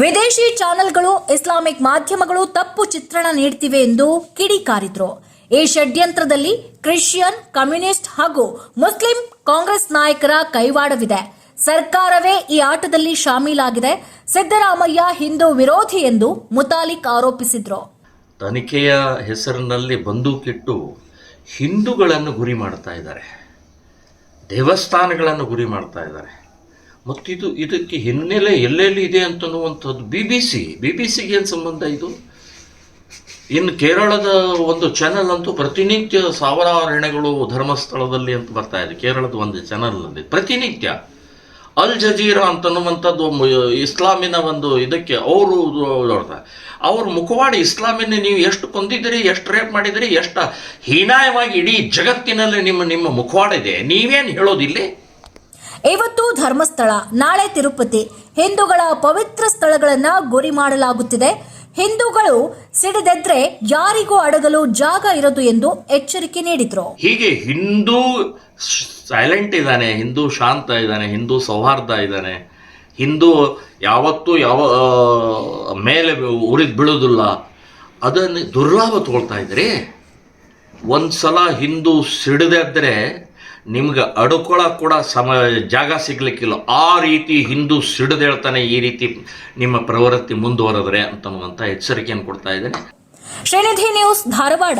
ವಿದೇಶಿ ಚಾನೆಲ್ಗಳು, ಇಸ್ಲಾಮಿಕ್ ಮಾಧ್ಯಮಗಳು ತಪ್ಪು ಚಿತ್ರಣ ನೀಡ್ತಿವೆ ಎಂದು ಕಿಡಿಕಾರಿದ್ರು ಈ ಷಡ್ಯಂತ್ರದಲ್ಲಿ ಕ್ರಿಶ್ಚಿಯನ್, ಕಮ್ಯುನಿಸ್ಟ್ ಹಾಗೂ ಮುಸ್ಲಿಂ ಕಾಂಗ್ರೆಸ್ ನಾಯಕರ ಕೈವಾಡವಿದೆ. ಸರ್ಕಾರವೇ ಈ ಆಟದಲ್ಲಿ ಶಾಮೀಲಾಗಿದೆ. ಸಿದ್ದರಾಮಯ್ಯ ಹಿಂದೂ ವಿರೋಧಿ ಎಂದು ಮುತಾಲಿಕ್ ಆರೋಪಿಸಿದ್ರು. ತನಿಖೆಯ ಹೆಸರಿನಲ್ಲಿ ಬಂದೂಕಿಟ್ಟು ಹಿಂದೂಗಳನ್ನು ಗುರಿ ಮಾಡ್ತಾ ಇದ್ದಾರೆ. ದೇವಸ್ಥಾನಗಳನ್ನು ಗುರಿ ಮಾಡ್ತಾ ಇದ್ದಾರೆ. ಮತ್ತಿದು ಇದಕ್ಕೆ ಹಿನ್ನೆಲೆ ಎಲ್ಲೆಲ್ಲಿ ಇದೆ ಅಂತನ್ನುವಂಥದ್ದು B B C B B ಸಿಗೆ ಏನು ಸಂಬಂಧ ಇದು? ಇನ್ನು ಕೇರಳದ ಒಂದು ಚಾನೆಲ್ ಅಂತೂ ಪ್ರತಿನಿತ್ಯ ಸಾವಿರಾರು ಹೆಣೆಗಳು ಧರ್ಮಸ್ಥಳದಲ್ಲಿ ಅಂತ ಬರ್ತಾ ಇದೆ, ಕೇರಳದ ಒಂದು ಚಾನಲ್ನಲ್ಲಿ ಪ್ರತಿನಿತ್ಯ. ಅಲ್ ಜಜೀರಾ ಅಂತನ್ನುವಂಥದ್ದು ಅನ್ನುವಂಥದ್ದು ಇಸ್ಲಾಮಿನ ಒಂದು ಇದಕ್ಕೆ ಅವರು ನೋಡ್ತಾರೆ. ಅವ್ರ ಮುಖವಾಡಿ ಇಸ್ಲಾಮಿನ ನೀವು ಎಷ್ಟು ಕೊಂದಿದ್ದೀರಿ, ಎಷ್ಟು ರೇಪ್ ಮಾಡಿದಿರಿ ಎಷ್ಟು ಹೀನಾಯವಾಗಿ ಇಡೀ ಜಗತ್ತಿನಲ್ಲಿ ನಿಮ್ಮ ನಿಮ್ಮ ಮುಖವಾಡ ಇದೆ ನೀವೇನು ಹೇಳೋದಿಲ್ಲಿ? ಇವತ್ತು ಧರ್ಮಸ್ಥಳ, ನಾಳೆ ತಿರುಪತಿ. ಹಿಂದೂಗಳ ಪವಿತ್ರ ಸ್ಥಳಗಳನ್ನು ಗುರಿ ಮಾಡಲಾಗುತ್ತಿದೆ. ಹಿಂದೂಗಳು ಸಿಡಿದೆದ್ರೆ ಯಾರಿಗೂ ಅಡಗಲು ಜಾಗ ಇರದು ಎಂದು ಎಚ್ಚರಿಕೆ ನೀಡಿದ್ರು. ಹೀಗೆ ಹಿಂದೂ ಸೈಲೆಂಟ್ ಇದ್ದಾನೆ, ಹಿಂದೂ ಶಾಂತ ಇದ್ದಾನೆ, ಹಿಂದೂ ಸೌಹಾರ್ದ ಇದ್ದಾನೆ. ಹಿಂದೂ ಯಾವತ್ತೂ ಯಾವ ಮೇಲೆ ಉರಿದು ಬೀಳೋದಿಲ್ಲ. ಅದನ್ನು ದುರ್ಲಾಭ ತಗೊಳ್ತಾ ಇದ್ರಿ. ಒಂದು ಸಲ ಹಿಂದೂ ಸಿಡಿದಿದ್ರೆ ನಿಮ್ಗೆ ಅಡ್ಕೊಳಕ್ಕೆ ಕೂಡ ಸಮ ಜಾಗ ಸಿಗ್ಲಿಕ್ಕಿಲ್ಲ. ಆ ರೀತಿ ಹಿಂದೂ ಸಿಡಿದೇಳ್ತಾನೆ ಈ ರೀತಿ ನಿಮ್ಮ ಪ್ರವೃತ್ತಿ ಮುಂದುವರೆದ್ರೆ ಅಂತ ಎಚ್ಚರಿಕೆಯನ್ನು ಕೊಡ್ತಾ ಇದ್ದೇನೆ. ಶ್ರೀನಿಧಿ ನ್ಯೂಸ್ ಧಾರವಾಡ.